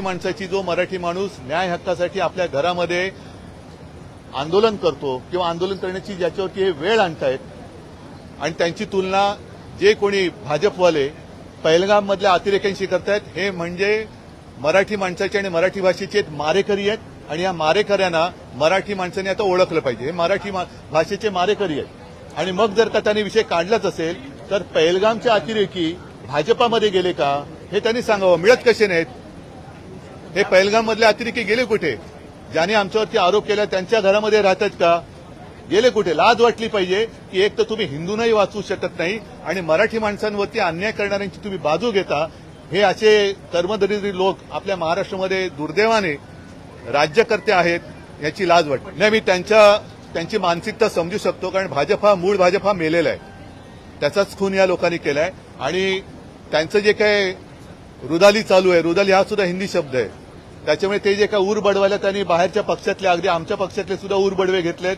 माणसाची जो मराठी माणूस न्याय हक्कासाठी आपल्या घरामध्ये आंदोलन करतो किंवा आंदोलन करण्याची ज्याच्यावरती हे वेळ आणतायत आणि त्यांची तुलना जे कोणी भाजपवाले पहिलगाममधल्या अतिरेक्यांशी करतायत हे म्हणजे मराठी माणसाचे आणि मराठी भाषेचे मारेकरी आहेत आणि या मारेकऱ्यांना मराठी माणसाने आता ओळखलं पाहिजे. हे मराठी भाषेचे मारेकरी आहेत. आणि मग जर का त्यांनी विषय काढलाच असेल तर पहिलगामच्या अतिरेकी भाजपामध्ये गेले का हे त्यांनी सांगावं. मिळत कसे नाहीत? हे पहलगाममधले अतिरेकी गेले कुठे? ज्याने आमच्यावरती आरोप केला त्यांच्या घरामध्ये राहतात का? गेले कुठे? लाज वाटली पाहिजे की एक तर तुम्ही हिंदूंनाही वाचवू शकत नाही आणि मराठी माणसांवरती अन्याय करणाऱ्यांची तुम्ही बाजू घेता. हे असे कर्मदरिद्री लोक आपल्या महाराष्ट्रामध्ये दुर्दैवाने राज्यकर्ते आहेत याची लाज वाटते. नाही मी त्यांच्या त्यांची मानसिकता समजू शकतो कारण भाजप हा मूळ भाजप हा मेलेला आहे. त्याचाच खून या लोकांनी केलाय. आणि त्यांचं जे काही रुदाली चालू आहे. रुदाली हा सुद्धा हिंदी शब्द आहे. त्याच्यामुळे ते जे काय ऊर बडवायला त्यांनी बाहेरच्या पक्षातले अगदी आमच्या पक्षातले सुद्धा ऊर बडवे घेतलेत.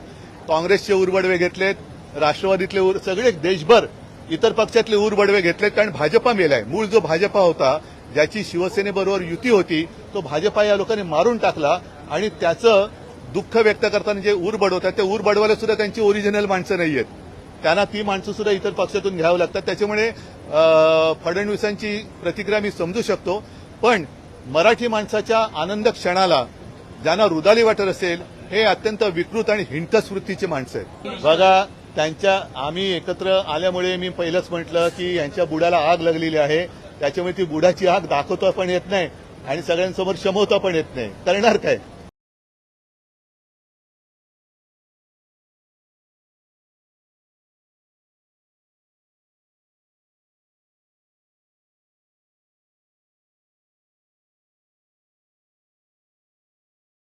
काँग्रेसचे ऊर बडवे घेतलेत. राष्ट्रवादीतले ऊर सगळे देशभर इतर पक्षातले ऊर बडवे घेतलेत. कारण भाजपा मेलाय मूळ जो भाजपा होता ज्याची शिवसेनेबरोबर युती होती तो भाजपा या लोकांनी मारून टाकला आणि त्याचं दुःख व्यक्त करताना जे ऊर बडवतात ते ऊर बडवायला सुद्धा त्यांची ओरिजिनल माणसं नाही आहेत त्यांना ती माणसं सुद्धा इतर पक्षातून घ्यावं लागतात. त्याच्यामुळे फडणवीसांची प्रतिक्रिया मी समजू शकतो. पण मराठी माणसाच्या आनंद क्षणाला ज्यांना रुदाली वाटत असेल हे अत्यंत विकृत आणि हिंटस वृत्तीचे माणसं आहेत. बघा त्यांच्या आम्ही एकत्र आल्यामुळे मी पहिलंच म्हटलं की यांच्या बुडाला आग लागलेली आहे. त्याच्यामुळे ती बुडाची आग दाखवता पण येत नाही आणि सगळ्यांसमोर शमवता पण येत नाही. करणार काय?